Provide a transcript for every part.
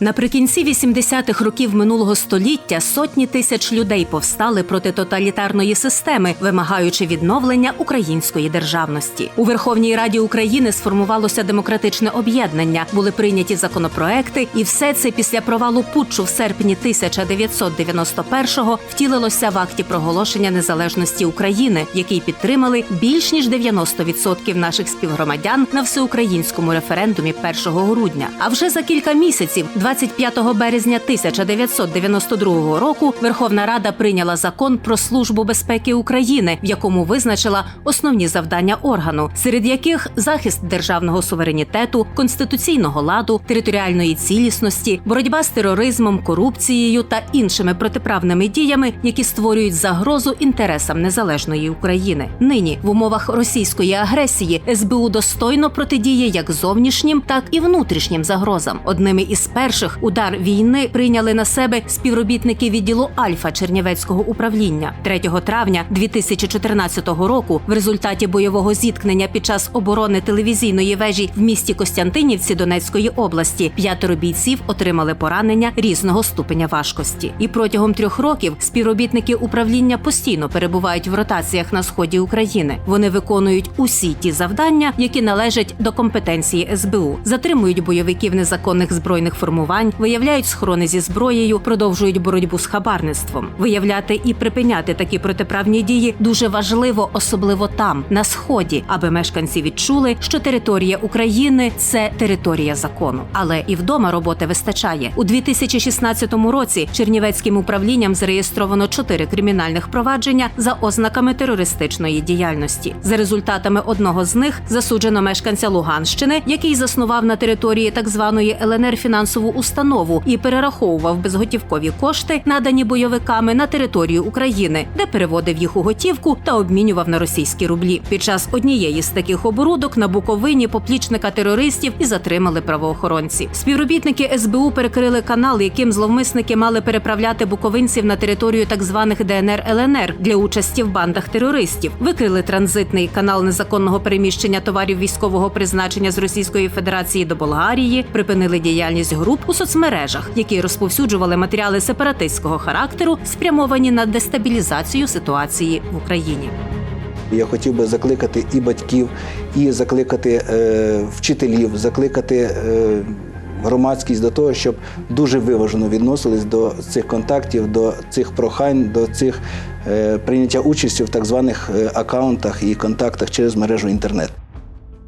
Наприкінці 80-х років минулого століття сотні тисяч людей повстали проти тоталітарної системи, вимагаючи відновлення української державності. У Верховній Раді України сформувалося демократичне об'єднання, були прийняті законопроекти, і все це після провалу путчу в серпні 1991-го втілилося в акті проголошення незалежності України, який підтримали більш ніж 90% наших співгромадян на всеукраїнському референдумі 1 грудня. А вже за кілька місяців, 25 березня 1992 року, Верховна Рада прийняла закон про службу безпеки України, в якому визначила основні завдання органу, серед яких захист державного суверенітету, конституційного ладу, територіальної цілісності, боротьба з тероризмом, корупцією та іншими протиправними діями, які створюють загрозу інтересам незалежної України. Нині в умовах російської агресії СБУ достойно протидіє як зовнішнім, так і внутрішнім загрозам. Одними із перших удар війни прийняли на себе співробітники відділу Альфа Чернівецького управління 3 травня 2014 року. В результаті бойового зіткнення під час оборони телевізійної вежі в місті Костянтинівці Донецької області п'ятеро бійців отримали поранення різного ступеня важкості. І протягом трьох років співробітники управління постійно перебувають в ротаціях на сході України. Вони виконують усі ті завдання, які належать до компетенції СБУ, затримують бойовиків незаконних збройних формувань, виявляють схорони зі зброєю, продовжують боротьбу з хабарництвом. Виявляти і припиняти такі протиправні дії дуже важливо, особливо там, на сході, аби мешканці відчули, що територія України це територія закону. Але і вдома роботи вистачає у 2016 році. Чернівецьким управлінням зареєстровано чотири кримінальних провадження за ознаками терористичної діяльності. За результатами одного з них засуджено мешканця Луганщини, який заснував на території так званої ЛНР фінансову установу і перераховував безготівкові кошти, надані бойовиками на територію України, де переводив їх у готівку та обмінював на російські рублі. Під час однієї з таких оборудок на Буковині поплічника терористів і затримали правоохоронці. Співробітники СБУ перекрили канал, яким зловмисники мали переправляти буковинців на територію так званих ДНР ЛНР для участі в бандах терористів. Викрили транзитний канал незаконного переміщення товарів військового призначення з Російської Федерації до Болгарії, припинили діяльність груп у соцмережах, які розповсюджували матеріали сепаратистського характеру, спрямовані на дестабілізацію ситуації в Україні. Я хотів би закликати і батьків, і закликати е, вчителів, закликати е, громадськість до того, щоб дуже виважено відносились до цих контактів, до цих прохань, до цих е, прийняття участі в так званих е, акаунтах і контактах через мережу інтернет.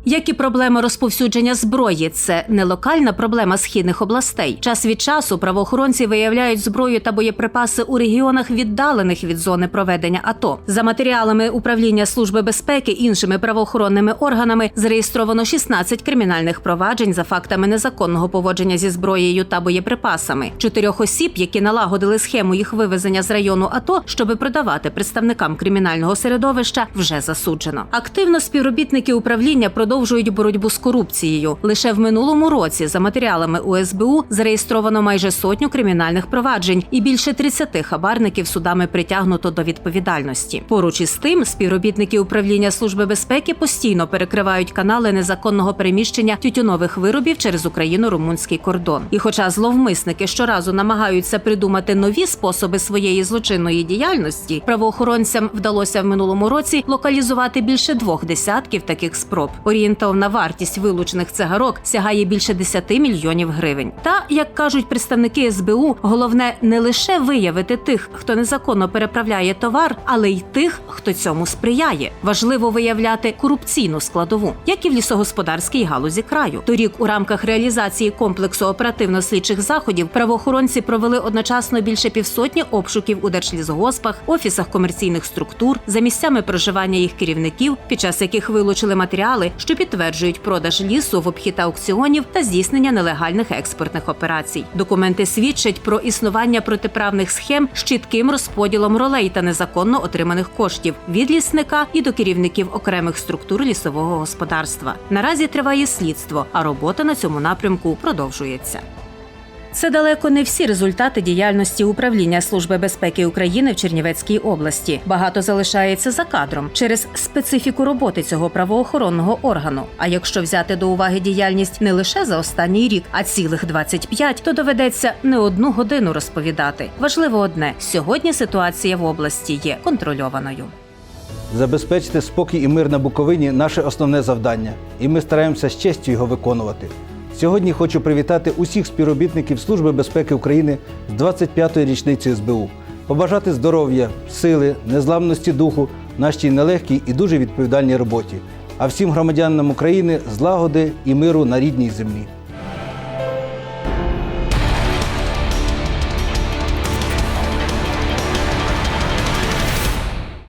Як і проблема розповсюдження зброї, це не локальна проблема східних областей. Час від часу правоохоронці виявляють зброю та боєприпаси у регіонах, віддалених від зони проведення АТО. За матеріалами управління служби безпеки іншими правоохоронними органами зареєстровано 16 кримінальних проваджень за фактами незаконного поводження зі зброєю та боєприпасами. Чотирьох осіб, які налагодили схему їх вивезення з району АТО, щоби продавати представникам кримінального середовища, вже засуджено. Активно співробітники управління продовжують боротьбу з корупцією. Лише в минулому році за матеріалами УСБУ зареєстровано майже сотню кримінальних проваджень і більше 30 хабарників судами притягнуто до відповідальності. Поруч із тим, співробітники управління служби безпеки постійно перекривають канали незаконного переміщення тютюнових виробів через Україно-румунський кордон. І, хоча зловмисники щоразу намагаються придумати нові способи своєї злочинної діяльності, правоохоронцям вдалося в минулому році локалізувати більше двох десятків таких спроб. Орієнтовна вартість вилучених цигарок сягає більше 10 мільйонів гривень. Та як кажуть представники СБУ, головне не лише виявити тих, хто незаконно переправляє товар, але й тих, хто цьому сприяє. Важливо виявляти корупційну складову, як і в лісогосподарській галузі краю. Торік у рамках реалізації комплексу оперативно-слідчих заходів правоохоронці провели одночасно більше півсотні обшуків у держлісгоспах, офісах комерційних структур, за місцями проживання їх керівників, під час яких вилучили матеріали, що підтверджують продаж лісу в обхід аукціонів та здійснення нелегальних експортних операцій. Документи свідчать про існування протиправних схем з чітким розподілом ролей та незаконно отриманих коштів від лісника і до керівників окремих структур лісового господарства. Наразі триває слідство, а робота на цьому напрямку продовжується. Це далеко не всі результати діяльності управління Служби безпеки України в Чернівецькій області. Багато залишається за кадром через специфіку роботи цього правоохоронного органу. А якщо взяти до уваги діяльність не лише за останній рік, а цілих 25, то доведеться не одну годину розповідати. Важливо одне: сьогодні ситуація в області є контрольованою. Забезпечити спокій і мир на Буковині наше основне завдання, і ми стараємося з честю його виконувати. Сьогодні хочу привітати усіх співробітників Служби безпеки України з 25-ї річниці СБУ, побажати здоров'я, сили, незламності духу нашій нелегкій і дуже відповідальній роботі, а всім громадянам України злагоди і миру на рідній землі.